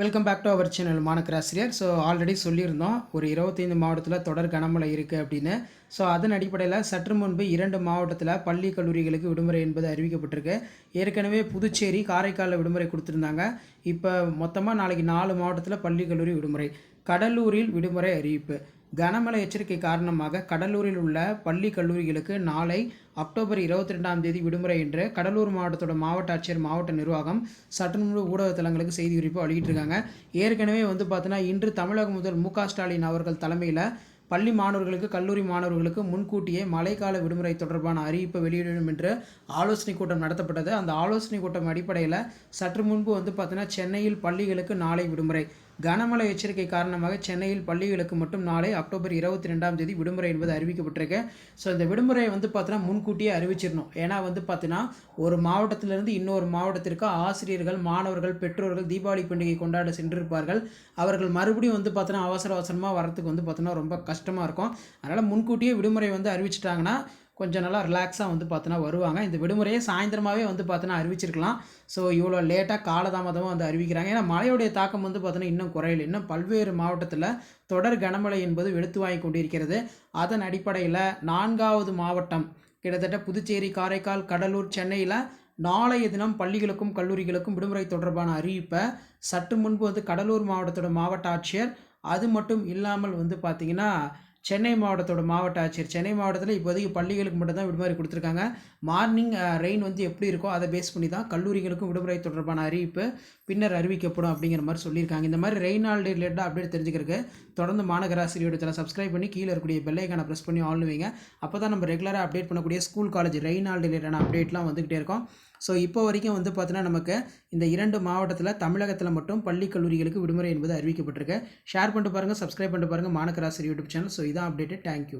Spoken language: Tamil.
Welcome back to our channel மாணக்கராசிரியர் so already சொல்லியிருந்தோம் ஒரு இருபத்தைந்து மாவட்டத்தில் தொடர் கனமழை இருக்குது அப்படின்னு. ஸோ அதன் அடிப்படையில் சற்று முன்பு இரண்டு மாவட்டத்தில் பள்ளி கல்லூரிகளுக்கு விடுமுறை என்பது அறிவிக்கப்பட்டிருக்கு. ஏற்கனவே புதுச்சேரி காரைக்காலில் விடுமுறை கொடுத்துருந்தாங்க. இப்போ மொத்தமாக நாளைக்கு நாலு மாவட்டத்தில் பள்ளி கல்லூரி விடுமுறை. கடலூரில் விடுமுறை அறிவிப்பு. கனமழை எச்சரிக்கை காரணமாக கடலூரில் உள்ள பள்ளி கல்லூரிகளுக்கு நாளை அக்டோபர் இருபத்தி ரெண்டாம் தேதி விடுமுறை என்று கடலூர் மாவட்டத்தோட மாவட்ட ஆட்சியர் மாவட்ட நிர்வாகம் சட்டமன்ற ஊடக தளங்களுக்கு செய்தி குறிப்பு வெளியிட்டிருக்காங்க. ஏற்கனவே வந்து பார்த்தீங்கன்னா இன்று தமிழக முதல் மு ஸ்டாலின் அவர்கள் தலைமையில் பள்ளி மாணவர்களுக்கு கல்லூரி மாணவர்களுக்கு முன்கூட்டியே மழைக்கால விடுமுறை தொடர்பான அறிவிப்பை வெளியிடும் என்று ஆலோசனை கூட்டம் நடத்தப்பட்டது. அந்த ஆலோசனை கூட்டம் அடிப்படையில் சற்று முன்பு வந்து பார்த்தீங்கன்னா சென்னையில் பள்ளிகளுக்கு நாளை விடுமுறை. கனமழை எச்சரிக்கை காரணமாக சென்னையில் பள்ளிகளுக்கு மட்டும் நாளை அக்டோபர் இருபத்தி ரெண்டாம் தேதி விடுமுறை என்பது அறிவிக்கப்பட்டிருக்கு. ஸோ இந்த விடுமுறையை வந்து பார்த்தீங்கன்னா முன்கூட்டியே அறிவிச்சிடணும். ஏன்னா வந்து பார்த்தீங்கன்னா ஒரு மாவட்டத்திலிருந்து இன்னொரு மாவட்டத்திற்கு ஆசிரியர்கள் மாணவர்கள் பெற்றோர்கள் தீபாவளி பண்டிகை கொண்டாட சென்றிருப்பார்கள். அவர்கள் மறுபடியும் வந்து பார்த்தீங்கன்னா அவசர அவசரமாக வரத்துக்கு வந்து பார்த்தீங்கன்னா ரொம்ப கஷ்டமாக இருக்கும். அதனால் முன்கூட்டியே விடுமுறை வந்து அறிவிச்சிட்டாங்கன்னா கொஞ்சம் நல்லா ரிலாக்ஸாக வந்து பார்த்தோன்னா வருவாங்க. இந்த விடுமுறையை சாயந்தரமாகவே வந்து பார்த்தோன்னா அறிவிச்சிருக்கலாம். ஸோ இவ்வளோ லேட்டாக காலதாமதமாக வந்து அறிவிக்கிறாங்க. ஏன்னா மழையுடைய தாக்கம் வந்து பார்த்தோன்னா இன்னும் குறையல. இன்னும் பல்வேறு மாவட்டத்தில் தொடர் கனமழை என்பது எடுத்து வாங்கி கொண்டிருக்கிறது. அதன் அடிப்படையில் நான்காவது மாவட்டம் கிட்டத்தட்ட புதுச்சேரி காரைக்கால் கடலூர் சென்னையில் நாளைய தினம் பள்ளிகளுக்கும் கல்லூரிகளுக்கும் விடுமுறை தொடர்பான அறிவிப்பை சற்று முன்பு வந்து கடலூர் மாவட்டத்தோட மாவட்ட ஆட்சியர் அது மட்டும் இல்லாமல் வந்து பார்த்திங்கன்னா சென்னை மாவட்டத்தோட மாவட்ட ஆட்சியர். சென்னை மாவட்டத்தில் இப்போதைக்கு பள்ளிகளுக்கு மட்டும்தான் விடுமுறை கொடுத்துருக்காங்க. மார்னிங் ரெயின் வந்து எப்படி இருக்கோ அதை பேஸ் பண்ணி தான் கல்லூரிகளுக்கும் விடுமுறை தொடர்பான அறிவிப்பு பின்னர் அறிவிக்கப்படும் அப்படிங்கிற மாதிரி சொல்லியிருக்காங்க. இந்த மாதிரி ரெயின் ஆல்டே ரிலேட்டடாக அப்டேட் தெரிஞ்சுக்கிறதுக்கு தொடர்ந்து மாநகராசிரியோட தலை சப்ஸ்கிரைப் பண்ணி கீழே இருக்கக்கூடிய பெல்லைக்கான ப்ரெஸ் பண்ணி ஆன் வைங்க. அப்போ தான் நம்ம ரெகுலராக அப்டேட் பண்ணக்கூடிய ஸ்கூல் காலேஜ் ரெயின் ஆல்டே ரிலேட்டடான அப்டேட்லாம் வந்துகிட்டே இருக்கும். ஸோ இப்போ வரைக்கும் வந்து பார்த்தீங்கன்னா நமக்கு இந்த இரண்டு மாவட்டத்தில் தமிழகத்தில் மட்டும் பள்ளி கல்லூரிகளுக்கு விடுமுறை என்பது அறிவிக்கப்பட்டிருக்கு. ஷேர் பண்ணிட்டு பாருங்கள் சப்ஸ்கிரைப் பண்ணிட்டு பாருங்கள் மாநகராசிரி யூடியூப் சேனல் ஸோ இதான் அப்டேட்டு தேங்க்யூ